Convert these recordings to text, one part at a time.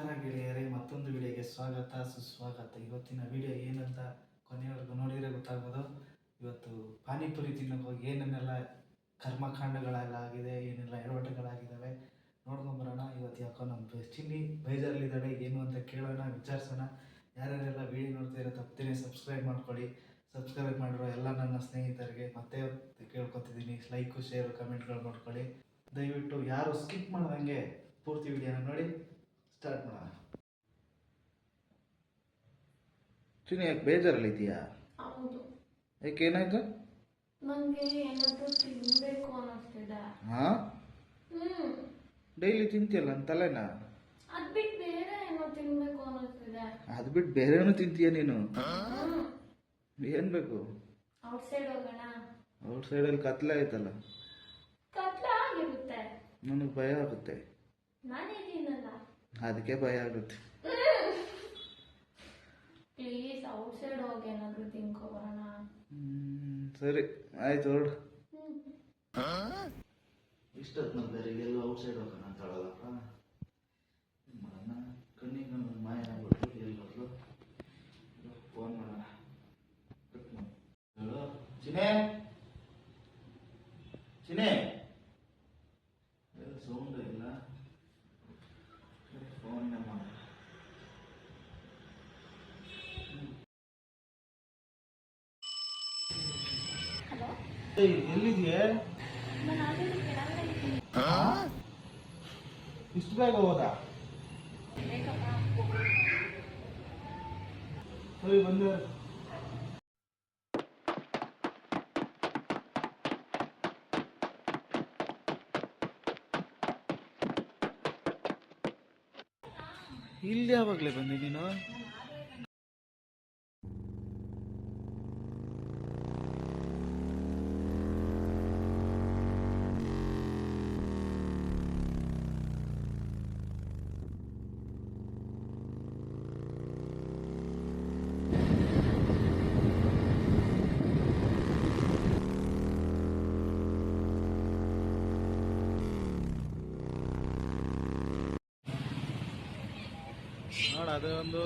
ನಮಸ್ಕಾರ ಗೆಳೆಯರೇ, ಮತ್ತೊಂದು ವಿಡಿಯೋಗೆ ಸ್ವಾಗತ, ಸುಸ್ವಾಗತ. ಇವತ್ತಿನ ವಿಡಿಯೋ ಏನಂತ ಕೊನೆಯವರೆಗೂ ನೋಡಿದರೆ ಗೊತ್ತಾಗ್ಬೋದು. ಇವತ್ತು ಪಾನಿಪುರಿ ತಿನ್ನೋಕೆ ಏನೇನೆಲ್ಲ ಕರ್ಮಕಾಂಡಗಳೆಲ್ಲ ಆಗಿದೆ ಏನೆಲ್ಲ ಎಡವಟ್ಟುಗಳಾಗಿದ್ದಾವೆ ನೋಡ್ಕೊಂಬರೋಣ ಇವತ್ತು ಯಾಕೋ ನಮ್ಮ ಚಿನ್ನಿ ಬೇಜಾರಲ್ಲಿದ್ದಾಳೆ, ಏನು ಅಂತ ಕೇಳೋಣ, ವಿಚಾರಿಸೋಣ. ಯಾರ್ಯಾರೆಲ್ಲ ವಿಡಿಯೋ ನೋಡ್ತಿರೋ ತಪ್ಪದೇ ಸಬ್ಸ್ಕ್ರೈಬ್ ಮಾಡ್ಕೊಳ್ಳಿ. ಸಬ್ಸ್ಕ್ರೈಬ್ ಮಾಡಿರೋ ಎಲ್ಲ ನನ್ನ ಸ್ನೇಹಿತರಿಗೆ ಮತ್ತೆ ಕೇಳ್ಕೊತಿದ್ದೀನಿ. ಲೈಕು, ಶೇರು, ಕಮೆಂಟ್ಗಳು ಮಾಡ್ಕೊಳ್ಳಿ. ದಯವಿಟ್ಟು ಯಾರು ಸ್ಕಿಪ್ ಮಾಡ್ದಂಗೆ ಪೂರ್ತಿ ವಿಡಿಯೋನ ನೋಡಿ. ಸ್ಟಾರ್ಟ್ ಮಾಡೋಣ. ಚಿನ್ನ ಯಾಕೆ ಬೇಜಾರಲ್ಲಿದ್ದೀಯಾ? ಹೌದು. ಯಾಕೆ ಏನಾಯ್ತು? ನನಗೆ ಏನಾದರೂ ತಿನ್ನಬೇಕು ಅನ್ನಿಸ್ತಿದೆ. ಹಾಂ? ಹ್ಮ್. ಡೈಲಿ ತಿಂತೀಯಲ್ಲ ನನ್ನ ತಲೆನ? ಅದ್ ಬಿಟ್ಟು ಬೇರೆ ಏನೋ ತಿನ್ಬೇಕು ಅನ್ನಿಸ್ತಿದೆ. ಅದು ಬಿಟ್ಟು ಬೇರೆನೂ ತಿಂತೀಯ ನೀನು? ಏನು ಬೇಕು? ಹೋಗೋಣ. ಔಟ್ ಸೈಡಲ್ಲಿ ಕತ್ಲೆ ಆಯ್ತಲ್ಲ. ಕತ್ಲ ಆಗಿರುತ್ತೆ. ನನಗೆ ಭಯ ಆಗುತ್ತೆ. ನಾನಿದ್ದೀನಲ್ಲ ಅದಕ್ಕೆ ಭಯ ಆಗುತ್ತೆ. ಪ್ಲೀಸ್ ಔಟ್ಸೈಡ್ ಹೋಗಿ ಏನಾದರೂ ತಿನ್ಕೋ ಬರೋಣ. ಹ್ಮ್, ಸರಿ ಆಯ್ತು ಹೊರಡು ಇಷ್ಟೊತ್ತು ಬೇರೆ ಎಲ್ಲೋ ಔಟ್ ಸೈಡ್ ಹೋಗೋಣ ಅಂತ ಹೇಳೋದಪ್ಪ? ಮಾಡೋಣ ಕಣ್ಣಿಗೆ ನಮ್ಮ ಮಾಯ ಆಗ್ಬಿಟ್ಟು ಎಲ್ಲಿ ಹೋದ್ಲು ಫೋನ್ ಮಾಡೋಣ. ಚಿನೇ ಸೌಂಡ್ ಇಲ್ಲ ಫೋನ್ ಮಾಡ ಹಲೋ ಏಯ್ ಎಲ್ಲಿದೆಯೇ? ಇಷ್ಟು ಬೇಗ ಹೋದಾ? ಸರಿ ಬಂದೆ. ಇಲ್ಲಿ ಯಾವಾಗ್ಲೇ ಬಂದೆ ನೀನು? ನೋಡ ಇದೊಂದು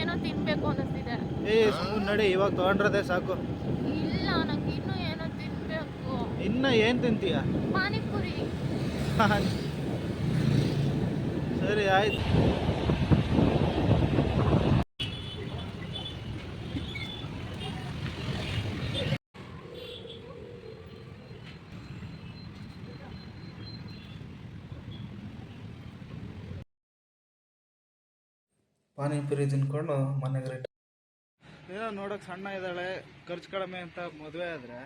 ಏನೋ ತಿನ್ಬೇಕು ಅನ್ನಿಸ್ತಿದೆ ಏ ಸುಮ್ಮನೆ ನಡಿ ಇವಾಗ ತಗೊಂಡ್ರದೆ ಸಾಕು ಇಲ್ಲ ನಂಗೆ ಇನ್ನೂ ಏನೋ ತಿನ್ಬೇಕು ಇನ್ನ ಏನು ತಿಂತೀಯ? ಪಾನಿಪುರಿ. ಸರಿ ಆಯ್ತು. ಪಾನಿಪುರಿ ತಿನ್ಕೊಂಡು ಮನೆಗೆ ರಿಟರ್ನ್ ಏನೋ ನೋಡೋಕೆ ಸಣ್ಣ ಇದ್ದಾಳೆ ಖರ್ಚು ಕಡಿಮೆ ಅಂತ ಮದುವೆ ಆದ್ರೆ.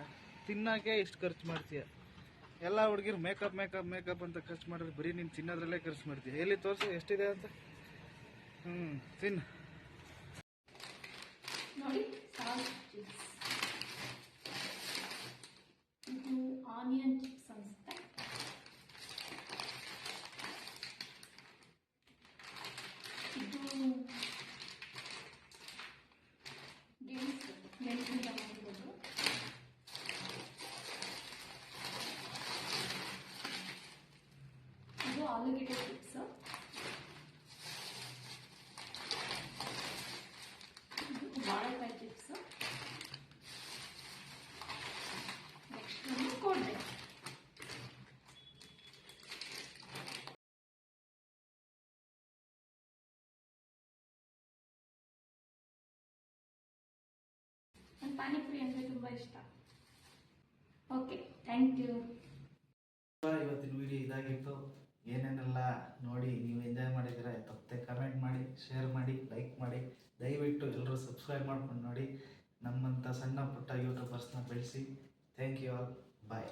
ತಿನ್ನಕ್ಕೆ ಇಷ್ಟು ಖರ್ಚು ಮಾಡ್ತೀಯ? ಎಲ್ಲ ಹುಡುಗಿರು ಮೇಕಪ್ ಮೇಕಪ್ ಮೇಕಪ್ ಅಂತ ಖರ್ಚು ಮಾಡಿದ್ರೆ ಬರೀ ನೀನು ತಿನ್ನೋದ್ರಲ್ಲೇ ಖರ್ಚು ಮಾಡ್ತೀಯ. ಎಲ್ಲಿ ತೋರಿಸು, ಎಷ್ಟಿದೆ ಅಂತ? ಹ್ಞೂ ತಿನ್ನು. ಇದು ಆಲೂಗೆಡ್ಡೆ ಚಿಪ್ಸ್ ಇದು ಬಾಳೆಕಾಯಿ ಚಿಪ್ಸ್ ನೆಕ್ಸ್ಟ್ ಒಂದು ಕೋಡ್ಬೆ ನಂಗೆ ಪಾನಿಪುರಿ ಅಂದರೆ ತುಂಬ ಇಷ್ಟ ಓಕೆ ಥ್ಯಾಂಕ್ ಯು ಇವತ್ತಿನ ವಿಡಿಯೋ ಇದಾಗಿತ್ತು ಏನೇನೆಲ್ಲ ನೋಡಿ ನೀವು ಎಂಜಾಯ್ ಮಾಡಿದ್ದೀರಾ, ತಪ್ಪದೆ ಕಮೆಂಟ್ ಮಾಡಿ ಶೇರ್ ಮಾಡಿ ಲೈಕ್ ಮಾಡಿ. ದಯವಿಟ್ಟು ಎಲ್ಲರೂ ಸಬ್ಸ್ಕ್ರೈಬ್ ಮಾಡ್ಕೊಂಡು ನೋಡಿ. ನಮ್ಮಂಥ ಸಣ್ಣ ಪುಟ್ಟ ಯೂಟ್ಯೂಬರ್ಸ್ನ ಬೆಳೆಸಿ. Thank you all bye